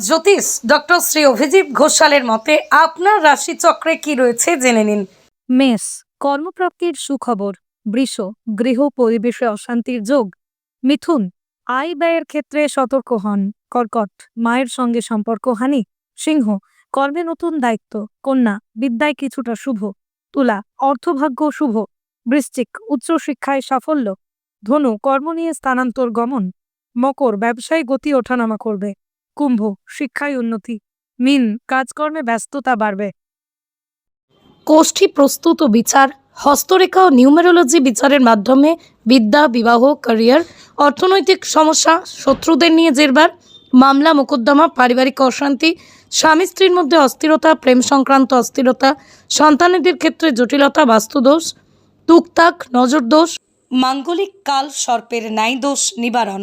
জ্যোতিষ doctor Shri Abhijit ঘোষালের মতে আপনার রাশিচক্রে কি রয়েছে জেনে নিন। মেষ, কর্মপ্রাপ্তির সুখবর। বৃষ, গৃহ পরিবেশে অশান্তির যোগ। মিথুন, আয় ব্যয়ের ক্ষেত্রে সতর্ক হন। কর্কট, মায়ের সঙ্গে সম্পর্ক হানি। সিংহ, কর্মে নতুন দায়িত্ব। কন্যা, বিদ্যায় কিছুটা শুভ। তুলা, অর্থভাগ্য শুভ। বৃশ্চিক, উচ্চশিক্ষায় সাফল্য। ধনু, কর্ম নিয়ে স্থানান্তর গমন। মকর, ব্যবসায় গতি ওঠানামা করবে। কুম্ভ, শিক্ষায় উন্নতি, মিন, কাজকর্মে ব্যস্ততা বাড়বে। কোষ্ঠী প্রস্তুত ও বিচার, হস্তরেখা ও নিউমেরোলজি বিচারের মাধ্যমে বিদ্যা, বিবাহ, ক্যারিয়ার, অর্থনৈতিক সমস্যা, শত্রুদের নিয়ে জেরবার, মামলা, মোকদ্দমা, পারিবারিক অশান্তি, স্বামী স্ত্রীর মধ্যে অস্থিরতা, প্রেম সংক্রান্ত অস্থিরতা, সন্তানেদের ক্ষেত্রে জটিলতা, বাস্তুদোষ তুকতাক নজরদোষ, মাঙ্গলিক কাল, সর্পের ন্যায় দোষ নিবারণ।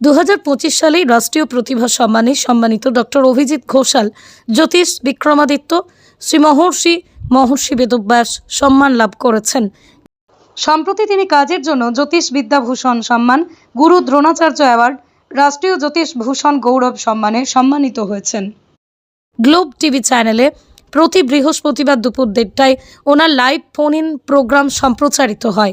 দু সালেই রাষ্ট্রীয় প্রতিভা সম্মানে সম্মানিত ডক্টর অভিজিৎ ঘোষাল, জ্যোতিষ বিক্রমাদিত্য, শ্রী মহর্ষি মহর্ষি বেদব্যাস সম্মান লাভ করেছেন। সম্প্রতি তিনি কাজের জন্য জ্যোতিষ বিদ্যাভূষণ সম্মান, গুরু দ্রোণাচার্য অ্যাওয়ার্ড, রাষ্ট্রীয় জ্যোতিষ ভূষণ গৌরব সম্মানে সম্মানিত হয়েছেন। গ্লোব টিভি চ্যানেলে প্রতি বৃহস্পতিবার দুপুর দেড়টায় ওনার লাইভ ফোন ইন প্রোগ্রাম সম্প্রচারিত হয়।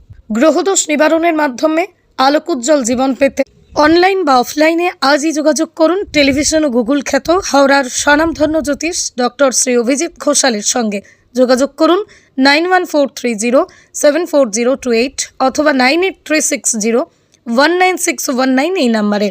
গ্রহদোষ নিবারণের মাধ্যমে আলোকোজ্জ্বল জীবন পেতে। অনলাইন বা অফলাইনে আজই যোগাযোগ করুন টেলিভিশন ও গুগল খ্যাত হাওড়ার স্বনামধন্য জ্যোতিষ ডক্টর শ্রী অভিজিৎ ঘোষালের সঙ্গে। যোগাযোগ করুন nine one four three zero seven four zero two eight অথবা nine eight three six zero one nine six one nine এই নাম্বারে।